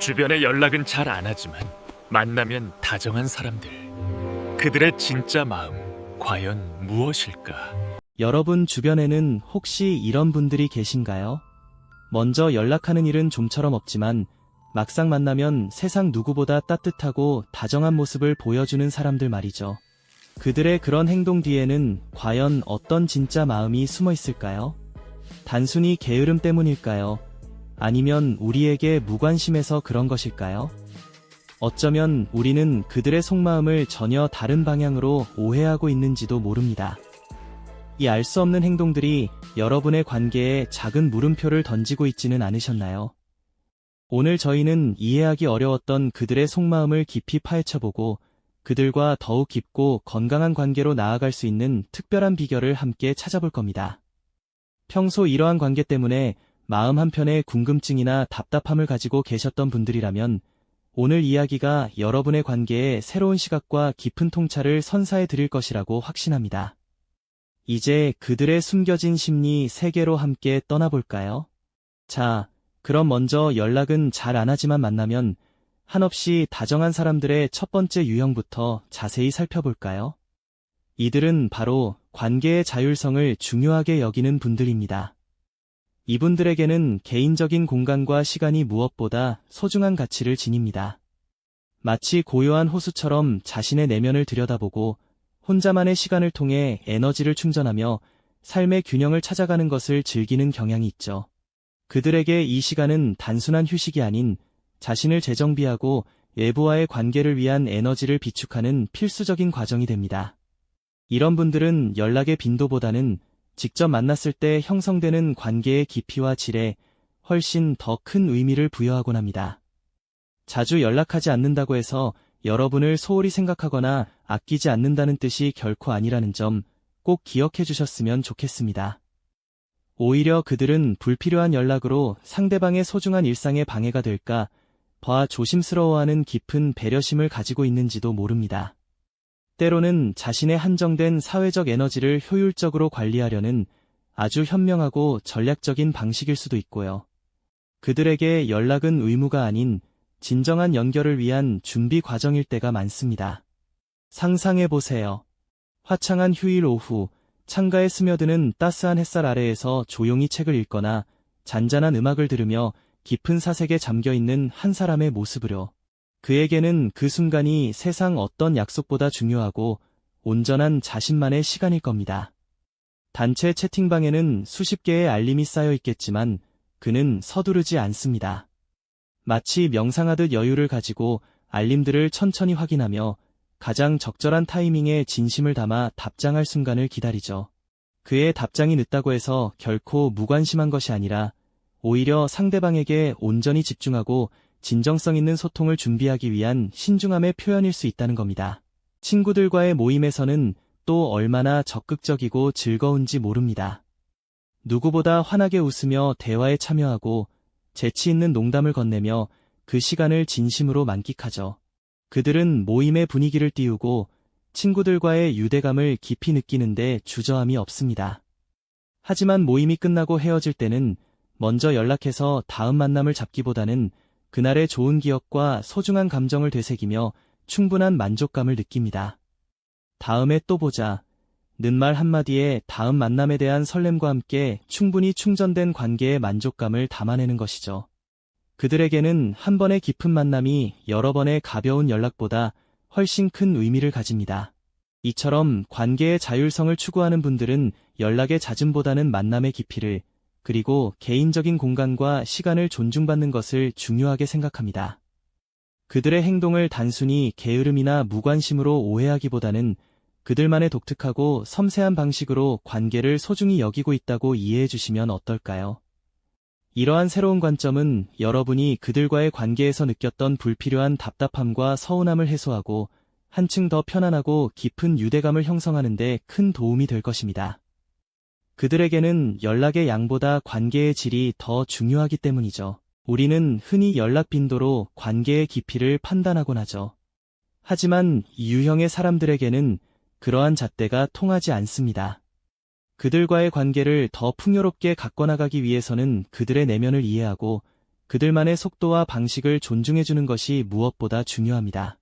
주변에 연락은 잘 안 하지만 만나면 다정한 사람들. 그들의 진짜 마음 과연 무엇일까? 여러분 주변에는 혹시 이런 분들이 계신가요? 먼저 연락하는 일은 좀처럼 없지만 막상 만나면 세상 누구보다 따뜻하고 다정한 모습을 보여주는 사람들 말이죠. 그들의 그런 행동 뒤에는 과연 어떤 진짜 마음이 숨어 있을까요? 단순히 게으름 때문일까요? 아니면 우리에게 무관심해서 그런 것일까요? 어쩌면 우리는 그들의 속마음을 전혀 다른 방향으로 오해하고 있는지도 모릅니다. 이 알 수 없는 행동들이 여러분의 관계에 작은 물음표를 던지고 있지는 않으셨나요? 오늘 저희는 이해하기 어려웠던 그들의 속마음을 깊이 파헤쳐보고 그들과 더욱 깊고 건강한 관계로 나아갈 수 있는 특별한 비결을 함께 찾아볼 겁니다. 평소 이러한 관계 때문에 마음 한편에 궁금증이나 답답함을 가지고 계셨던 분들이라면 오늘 이야기가 여러분의 관계에 새로운 시각과 깊은 통찰을 선사해 드릴 것이라고 확신합니다. 이제 그들의 숨겨진 심리 세계로 함께 떠나볼까요? 자, 그럼 먼저 연락은 잘 안 하지만 만나면 한없이 다정한 사람들의 첫 번째 유형부터 자세히 살펴볼까요? 이들은 바로 관계의 자율성을 중요하게 여기는 분들입니다. 이분들에게는 개인적인 공간과 시간이 무엇보다 소중한 가치를 지닙니다. 마치 고요한 호수처럼 자신의 내면을 들여다보고 혼자만의 시간을 통해 에너지를 충전하며 삶의 균형을 찾아가는 것을 즐기는 경향이 있죠. 그들에게 이 시간은 단순한 휴식이 아닌 자신을 재정비하고 외부와의 관계를 위한 에너지를 비축하는 필수적인 과정이 됩니다. 이런 분들은 연락의 빈도보다는 직접 만났을 때 형성되는 관계의 깊이와 질에 훨씬 더 큰 의미를 부여하곤 합니다. 자주 연락하지 않는다고 해서 여러분을 소홀히 생각하거나 아끼지 않는다는 뜻이 결코 아니라는 점 꼭 기억해 주셨으면 좋겠습니다. 오히려 그들은 불필요한 연락으로 상대방의 소중한 일상에 방해가 될까 봐 조심스러워하는 깊은 배려심을 가지고 있는지도 모릅니다. 때로는 자신의 한정된 사회적 에너지를 효율적으로 관리하려는 아주 현명하고 전략적인 방식일 수도 있고요. 그들에게 연락은 의무가 아닌 진정한 연결을 위한 준비 과정일 때가 많습니다. 상상해 보세요. 화창한 휴일 오후, 창가에 스며드는 따스한 햇살 아래에서 조용히 책을 읽거나 잔잔한 음악을 들으며 깊은 사색에 잠겨 있는 한 사람의 모습으로 그에게는 그 순간이 세상 어떤 약속보다 중요하고 온전한 자신만의 시간일 겁니다. 단체 채팅방에는 수십 개의 알림이 쌓여 있겠지만 그는 서두르지 않습니다. 마치 명상하듯 여유를 가지고 알림들을 천천히 확인하며 가장 적절한 타이밍에 진심을 담아 답장할 순간을 기다리죠. 그의 답장이 늦다고 해서 결코 무관심한 것이 아니라 오히려 상대방에게 온전히 집중하고 진정성 있는 소통을 준비하기 위한 신중함의 표현일 수 있다는 겁니다. 친구들과의 모임에서는 또 얼마나 적극적이고 즐거운지 모릅니다. 누구보다 환하게 웃으며 대화에 참여하고 재치 있는 농담을 건네며 그 시간을 진심으로 만끽하죠. 그들은 모임의 분위기를 띄우고 친구들과의 유대감을 깊이 느끼는데 주저함이 없습니다. 하지만 모임이 끝나고 헤어질 때는 먼저 연락해서 다음 만남을 잡기보다는 그날의 좋은 기억과 소중한 감정을 되새기며 충분한 만족감을 느낍니다. 다음에 또 보자. 는 말 한마디에 다음 만남에 대한 설렘과 함께 충분히 충전된 관계의 만족감을 담아내는 것이죠. 그들에게는 한 번의 깊은 만남이 여러 번의 가벼운 연락보다 훨씬 큰 의미를 가집니다. 이처럼 관계의 자율성을 추구하는 분들은 연락의 잦음보다는 만남의 깊이를 그리고 개인적인 공간과 시간을 존중받는 것을 중요하게 생각합니다. 그들의 행동을 단순히 게으름이나 무관심으로 오해하기보다는 그들만의 독특하고 섬세한 방식으로 관계를 소중히 여기고 있다고 이해해 주시면 어떨까요? 이러한 새로운 관점은 여러분이 그들과의 관계에서 느꼈던 불필요한 답답함과 서운함을 해소하고 한층 더 편안하고 깊은 유대감을 형성하는 데 큰 도움이 될 것입니다. 그들에게는 연락의 양보다 관계의 질이 더 중요하기 때문이죠. 우리는 흔히 연락 빈도로 관계의 깊이를 판단하곤 하죠. 하지만 이 유형의 사람들에게는 그러한 잣대가 통하지 않습니다. 그들과의 관계를 더 풍요롭게 가꿔나가기 위해서는 그들의 내면을 이해하고 그들만의 속도와 방식을 존중해주는 것이 무엇보다 중요합니다.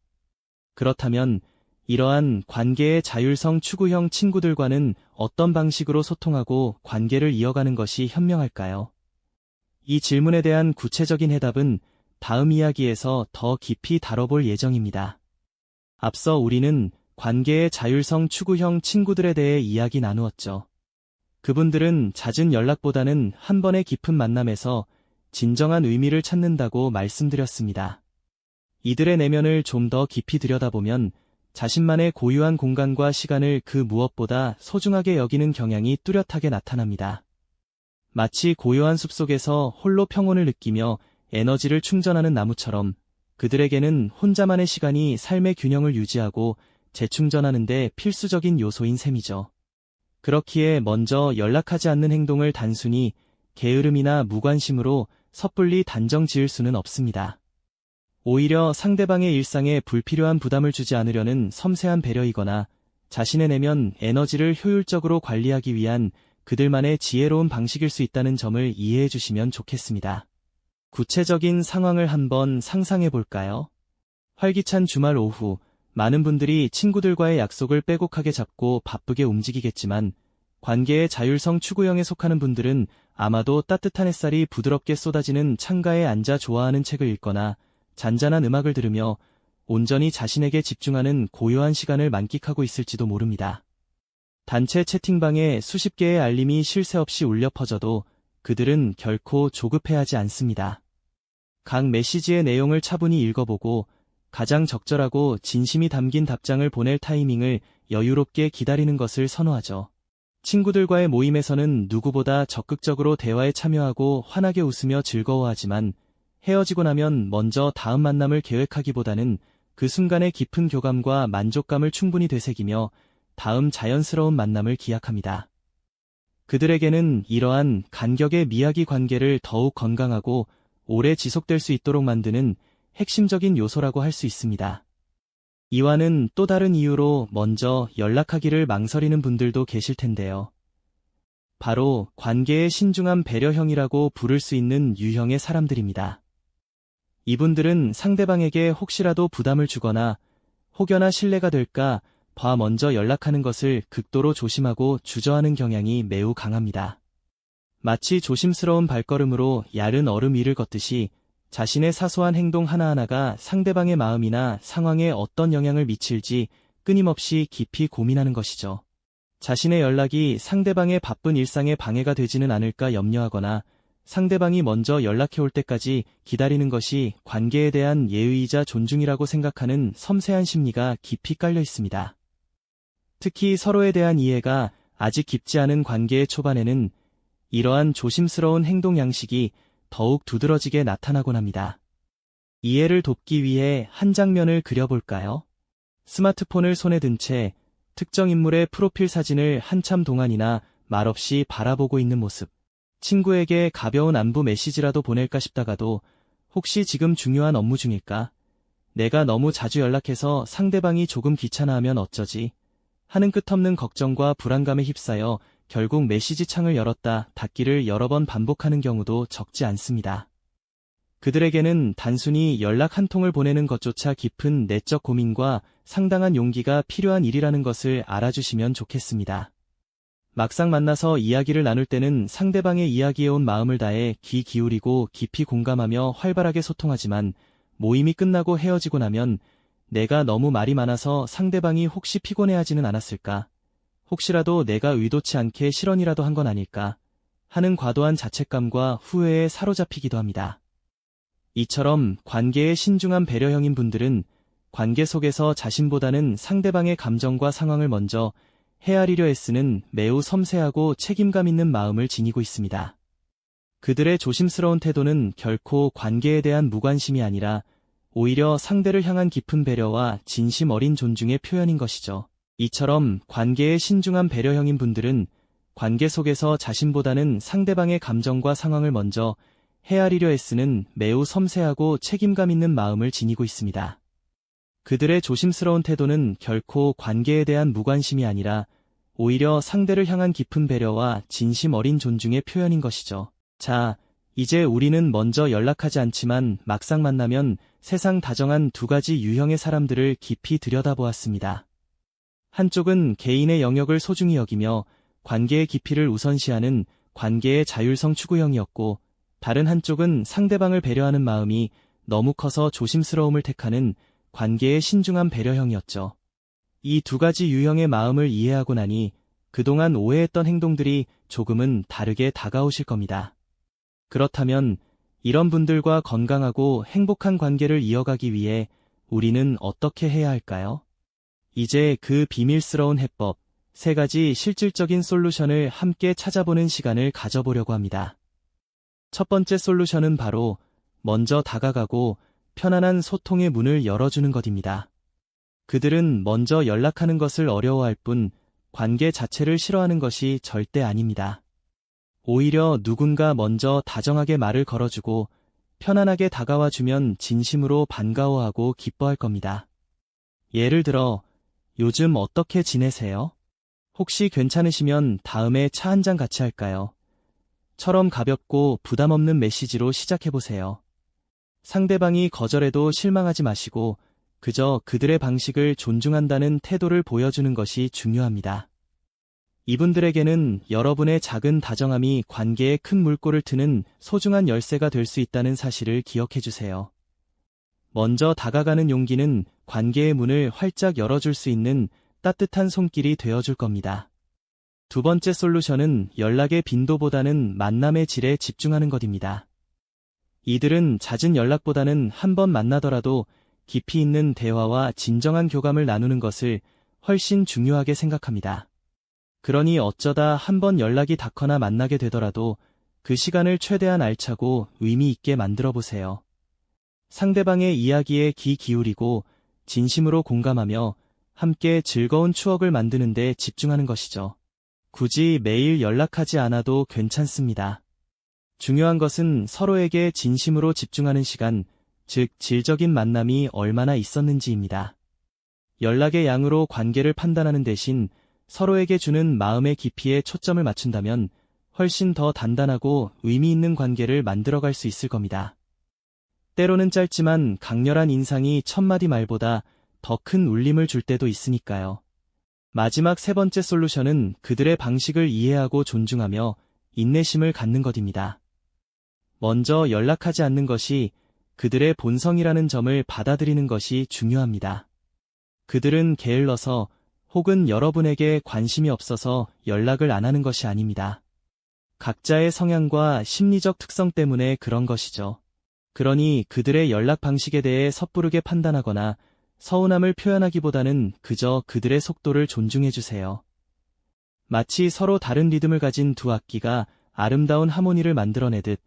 그렇다면 이러한 관계의 자율성 추구형 친구들과는 어떤 방식으로 소통하고 관계를 이어가는 것이 현명할까요? 이 질문에 대한 구체적인 해답은 다음 이야기에서 더 깊이 다뤄볼 예정입니다. 앞서 우리는 관계의 자율성 추구형 친구들에 대해 이야기 나누었죠. 그분들은 잦은 연락보다는 한 번의 깊은 만남에서 진정한 의미를 찾는다고 말씀드렸습니다. 이들의 내면을 좀 더 깊이 들여다보면 자신만의 고유한 공간과 시간을 그 무엇보다 소중하게 여기는 경향이 뚜렷하게 나타납니다. 마치 고요한 숲속에서 홀로 평온을 느끼며 에너지를 충전하는 나무처럼 그들에게는 혼자만의 시간이 삶의 균형을 유지하고 재충전하는 데 필수적인 요소인 셈이죠. 그렇기에 먼저 연락하지 않는 행동을 단순히 게으름이나 무관심으로 섣불리 단정 지을 수는 없습니다. 오히려 상대방의 일상에 불필요한 부담을 주지 않으려는 섬세한 배려이거나 자신의 내면 에너지를 효율적으로 관리하기 위한 그들만의 지혜로운 방식일 수 있다는 점을 이해해 주시면 좋겠습니다. 구체적인 상황을 한번 상상해 볼까요? 활기찬 주말 오후, 많은 분들이 친구들과의 약속을 빼곡하게 잡고 바쁘게 움직이겠지만, 관계의 자율성 추구형에 속하는 분들은 아마도 따뜻한 햇살이 부드럽게 쏟아지는 창가에 앉아 좋아하는 책을 읽거나 잔잔한 음악을 들으며 온전히 자신에게 집중하는 고요한 시간을 만끽하고 있을지도 모릅니다. 단체 채팅방에 수십 개의 알림이 쉴새 없이 울려 퍼져도 그들은 결코 조급해하지 않습니다. 각 메시지의 내용을 차분히 읽어보고 가장 적절하고 진심이 담긴 답장을 보낼 타이밍을 여유롭게 기다리는 것을 선호하죠. 친구들과의 모임에서는 누구보다 적극적으로 대화에 참여하고 환하게 웃으며 즐거워하지만 헤어지고 나면 먼저 다음 만남을 계획하기보다는 그 순간의 깊은 교감과 만족감을 충분히 되새기며 다음 자연스러운 만남을 기약합니다. 그들에게는 이러한 간격의 미야기 관계를 더욱 건강하고 오래 지속될 수 있도록 만드는 핵심적인 요소라고 할 수 있습니다. 이와는 또 다른 이유로 먼저 연락하기를 망설이는 분들도 계실 텐데요. 바로 관계의 신중한 배려형이라고 부를 수 있는 유형의 사람들입니다. 이분들은 상대방에게 혹시라도 부담을 주거나 혹여나 신뢰가 될까 봐 먼저 연락하는 것을 극도로 조심하고 주저하는 경향이 매우 강합니다. 마치 조심스러운 발걸음으로 얇은 얼음 위를 걷듯이 자신의 사소한 행동 하나하나가 상대방의 마음이나 상황에 어떤 영향을 미칠지 끊임없이 깊이 고민하는 것이죠. 자신의 연락이 상대방의 바쁜 일상에 방해가 되지는 않을까 염려하거나 상대방이 먼저 연락해 올 때까지 기다리는 것이 관계에 대한 예의이자 존중이라고 생각하는 섬세한 심리가 깊이 깔려 있습니다. 특히 서로에 대한 이해가 아직 깊지 않은 관계의 초반에는 이러한 조심스러운 행동 양식이 더욱 두드러지게 나타나곤 합니다. 이해를 돕기 위해 한 장면을 그려볼까요? 스마트폰을 손에 든 채 특정 인물의 프로필 사진을 한참 동안이나 말없이 바라보고 있는 모습. 친구에게 가벼운 안부 메시지라도 보낼까 싶다가도 혹시 지금 중요한 업무 중일까? 내가 너무 자주 연락해서 상대방이 조금 귀찮아하면 어쩌지? 하는 끝없는 걱정과 불안감에 휩싸여 결국 메시지 창을 열었다 닫기를 여러 번 반복하는 경우도 적지 않습니다. 그들에게는 단순히 연락 한 통을 보내는 것조차 깊은 내적 고민과 상당한 용기가 필요한 일이라는 것을 알아주시면 좋겠습니다. 막상 만나서 이야기를 나눌 때는 상대방의 이야기에 온 마음을 다해 귀 기울이고 깊이 공감하며 활발하게 소통하지만 모임이 끝나고 헤어지고 나면 내가 너무 말이 많아서 상대방이 혹시 피곤해하지는 않았을까? 혹시라도 내가 의도치 않게 실언이라도 한 건 아닐까 하는 과도한 자책감과 후회에 사로잡히기도 합니다. 이처럼 관계의 신중한 배려형인 분들은 관계 속에서 자신보다는 상대방의 감정과 상황을 먼저 헤아리려 애쓰는 매우 섬세하고 책임감 있는 마음을 지니고 있습니다. 그들의 조심스러운 태도는 결코 관계에 대한 무관심이 아니라 오히려 상대를 향한 깊은 배려와 진심 어린 존중의 표현인 것이죠. 이처럼 관계의 신중한 배려형인 분들은 관계 속에서 자신보다는 상대방의 감정과 상황을 먼저 헤아리려 애쓰는 매우 섬세하고 책임감 있는 마음을 지니고 있습니다. 그들의 조심스러운 태도는 결코 관계에 대한 무관심이 아니라 오히려 상대를 향한 깊은 배려와 진심 어린 존중의 표현인 것이죠. 자, 이제 우리는 먼저 연락하지 않지만 막상 만나면 세상 다정한 두 가지 유형의 사람들을 깊이 들여다보았습니다. 한쪽은 개인의 영역을 소중히 여기며 관계의 깊이를 우선시하는 관계의 자율성 추구형이었고, 다른 한쪽은 상대방을 배려하는 마음이 너무 커서 조심스러움을 택하는 관계의 신중한 배려형이었죠. 이 두 가지 유형의 마음을 이해하고 나니 그동안 오해했던 행동들이 조금은 다르게 다가오실 겁니다. 그렇다면 이런 분들과 건강하고 행복한 관계를 이어가기 위해 우리는 어떻게 해야 할까요? 이제 그 비밀스러운 해법, 세 가지 실질적인 솔루션을 함께 찾아보는 시간을 가져보려고 합니다. 첫 번째 솔루션은 바로 먼저 다가가고 편안한 소통의 문을 열어주는 것입니다. 그들은 먼저 연락하는 것을 어려워할 뿐 관계 자체를 싫어하는 것이 절대 아닙니다. 오히려 누군가 먼저 다정하게 말을 걸어주고 편안하게 다가와 주면 진심으로 반가워하고 기뻐할 겁니다. 예를 들어, 요즘 어떻게 지내세요? 혹시 괜찮으시면 다음에 차 한 잔 같이 할까요? 처럼 가볍고 부담 없는 메시지로 시작해보세요. 상대방이 거절해도 실망하지 마시고 그저 그들의 방식을 존중한다는 태도를 보여주는 것이 중요합니다. 이분들에게는 여러분의 작은 다정함이 관계에 큰 물꼬를 트는 소중한 열쇠가 될 수 있다는 사실을 기억해 주세요. 먼저 다가가는 용기는 관계의 문을 활짝 열어줄 수 있는 따뜻한 손길이 되어줄 겁니다. 두 번째 솔루션은 연락의 빈도보다는 만남의 질에 집중하는 것입니다. 이들은 잦은 연락보다는 한 번 만나더라도 깊이 있는 대화와 진정한 교감을 나누는 것을 훨씬 중요하게 생각합니다. 그러니 어쩌다 한 번 연락이 닿거나 만나게 되더라도 그 시간을 최대한 알차고 의미 있게 만들어 보세요. 상대방의 이야기에 귀 기울이고 진심으로 공감하며 함께 즐거운 추억을 만드는 데 집중하는 것이죠. 굳이 매일 연락하지 않아도 괜찮습니다. 중요한 것은 서로에게 진심으로 집중하는 시간, 즉 질적인 만남이 얼마나 있었는지입니다. 연락의 양으로 관계를 판단하는 대신 서로에게 주는 마음의 깊이에 초점을 맞춘다면 훨씬 더 단단하고 의미 있는 관계를 만들어갈 수 있을 겁니다. 때로는 짧지만 강렬한 인상이 첫마디 말보다 더 큰 울림을 줄 때도 있으니까요. 마지막 세 번째 솔루션은 그들의 방식을 이해하고 존중하며 인내심을 갖는 것입니다. 먼저 연락하지 않는 것이 그들의 본성이라는 점을 받아들이는 것이 중요합니다. 그들은 게을러서 혹은 여러분에게 관심이 없어서 연락을 안 하는 것이 아닙니다. 각자의 성향과 심리적 특성 때문에 그런 것이죠. 그러니 그들의 연락 방식에 대해 섣부르게 판단하거나 서운함을 표현하기보다는 그저 그들의 속도를 존중해 주세요. 마치 서로 다른 리듬을 가진 두 악기가 아름다운 하모니를 만들어내듯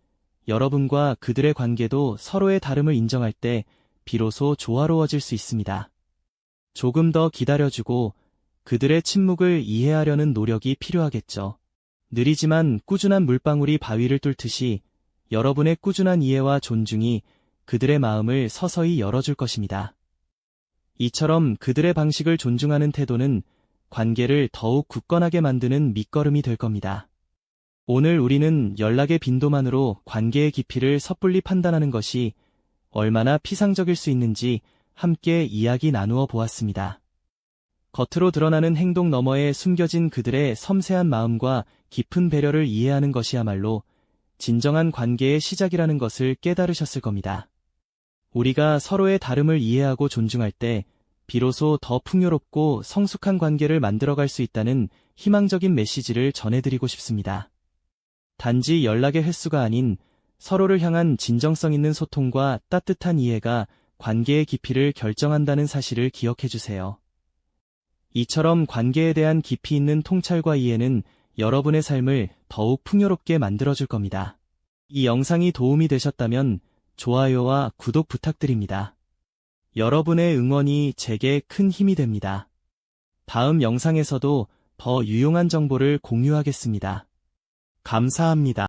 여러분과 그들의 관계도 서로의 다름을 인정할 때 비로소 조화로워질 수 있습니다. 조금 더 기다려주고 그들의 침묵을 이해하려는 노력이 필요하겠죠. 느리지만 꾸준한 물방울이 바위를 뚫듯이 여러분의 꾸준한 이해와 존중이 그들의 마음을 서서히 열어줄 것입니다. 이처럼 그들의 방식을 존중하는 태도는 관계를 더욱 굳건하게 만드는 밑거름이 될 겁니다. 오늘 우리는 연락의 빈도만으로 관계의 깊이를 섣불리 판단하는 것이 얼마나 피상적일 수 있는지 함께 이야기 나누어 보았습니다. 겉으로 드러나는 행동 너머에 숨겨진 그들의 섬세한 마음과 깊은 배려를 이해하는 것이야말로 진정한 관계의 시작이라는 것을 깨달으셨을 겁니다. 우리가 서로의 다름을 이해하고 존중할 때 비로소 더 풍요롭고 성숙한 관계를 만들어갈 수 있다는 희망적인 메시지를 전해드리고 싶습니다. 단지 연락의 횟수가 아닌 서로를 향한 진정성 있는 소통과 따뜻한 이해가 관계의 깊이를 결정한다는 사실을 기억해 주세요. 이처럼 관계에 대한 깊이 있는 통찰과 이해는 여러분의 삶을 더욱 풍요롭게 만들어줄 겁니다. 이 영상이 도움이 되셨다면 좋아요와 구독 부탁드립니다. 여러분의 응원이 제게 큰 힘이 됩니다. 다음 영상에서도 더 유용한 정보를 공유하겠습니다. 감사합니다.